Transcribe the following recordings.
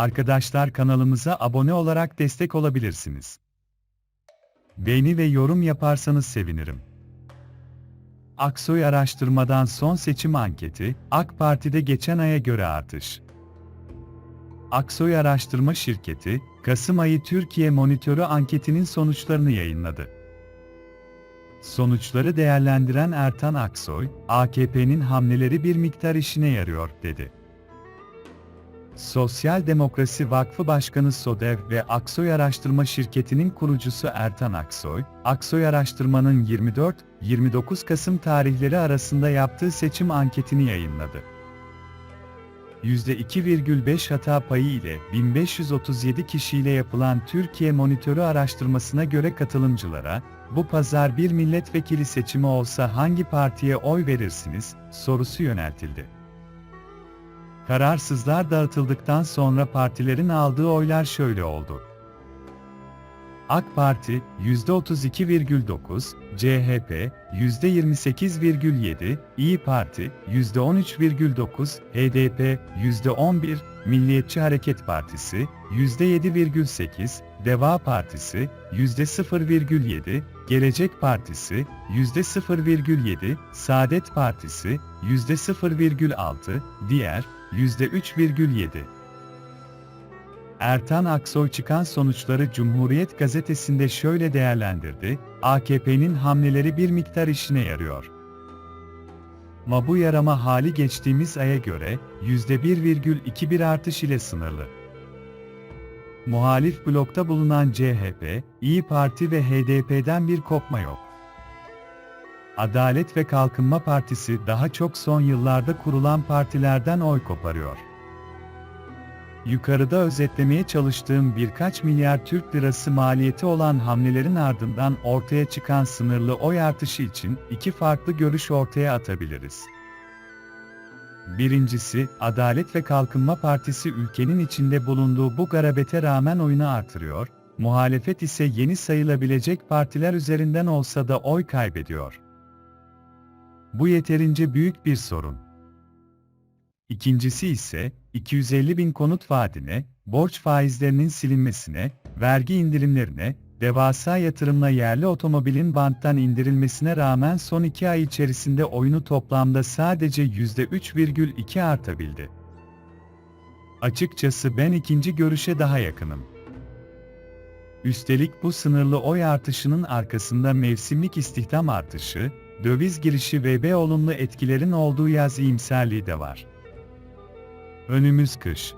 Arkadaşlar kanalımıza abone olarak destek olabilirsiniz. Beğeni ve yorum yaparsanız sevinirim. Aksoy araştırmadan son seçim anketi, AK Parti'de geçen aya göre artış. Aksoy Araştırma Şirketi, Kasım ayı Türkiye Monitörü anketinin sonuçlarını yayınladı. Sonuçları değerlendiren Ertan Aksoy, AKP'nin hamleleri bir miktar işine yarıyor, dedi. Sosyal Demokrasi Vakfı Başkanı Sodev ve Aksoy Araştırma Şirketi'nin kurucusu Ertan Aksoy, Aksoy Araştırma'nın 24-29 Kasım tarihleri arasında yaptığı seçim anketini yayınladı. %2,5 hata payı ile 1537 kişiyle yapılan Türkiye Monitörü araştırmasına göre katılımcılara, bu pazar bir milletvekili seçimi olsa hangi partiye oy verirsiniz, sorusu yöneltildi. Kararsızlar dağıtıldıktan sonra partilerin aldığı oylar şöyle oldu. AK Parti %32,9, CHP %28,7, İyi Parti %13,9, HDP %11, Milliyetçi Hareket Partisi %7,8, Deva Partisi %0,7, Gelecek Partisi %0,7, Saadet Partisi %0,6, diğer %3,7. Ertan Aksoy çıkan sonuçları Cumhuriyet gazetesinde şöyle değerlendirdi, AKP'nin hamleleri bir miktar işine yarıyor. Ma bu yarama hali geçtiğimiz aya göre %1,21 artış ile sınırlı. Muhalif blokta bulunan CHP, İyi Parti ve HDP'den bir kopma yok. Adalet ve Kalkınma Partisi daha çok son yıllarda kurulan partilerden oy koparıyor. Yukarıda özetlemeye çalıştığım birkaç milyar Türk lirası maliyeti olan hamlelerin ardından ortaya çıkan sınırlı oy artışı için iki farklı görüş ortaya atabiliriz. Birincisi, Adalet ve Kalkınma Partisi ülkenin içinde bulunduğu bu garabete rağmen oyunu artırıyor, muhalefet ise yeni sayılabilecek partiler üzerinden olsa da oy kaybediyor. Bu yeterince büyük bir sorun. İkincisi ise, 250 bin konut vaadine, borç faizlerinin silinmesine, vergi indirimlerine, devasa yatırımla yerli otomobilin banttan indirilmesine rağmen son iki ay içerisinde oyunu toplamda sadece %3,2 artabildi. Açıkçası ben ikinci görüşe daha yakınım. Üstelik bu sınırlı oy artışının arkasında mevsimlik istihdam artışı, döviz girişi ve B olumlu etkilerin olduğu yaz iyimserliği de var. Önümüz kış.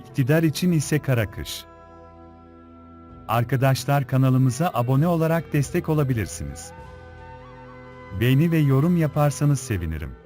İktidar için ise kara kış. Arkadaşlar kanalımıza abone olarak destek olabilirsiniz. Beğeni ve yorum yaparsanız sevinirim.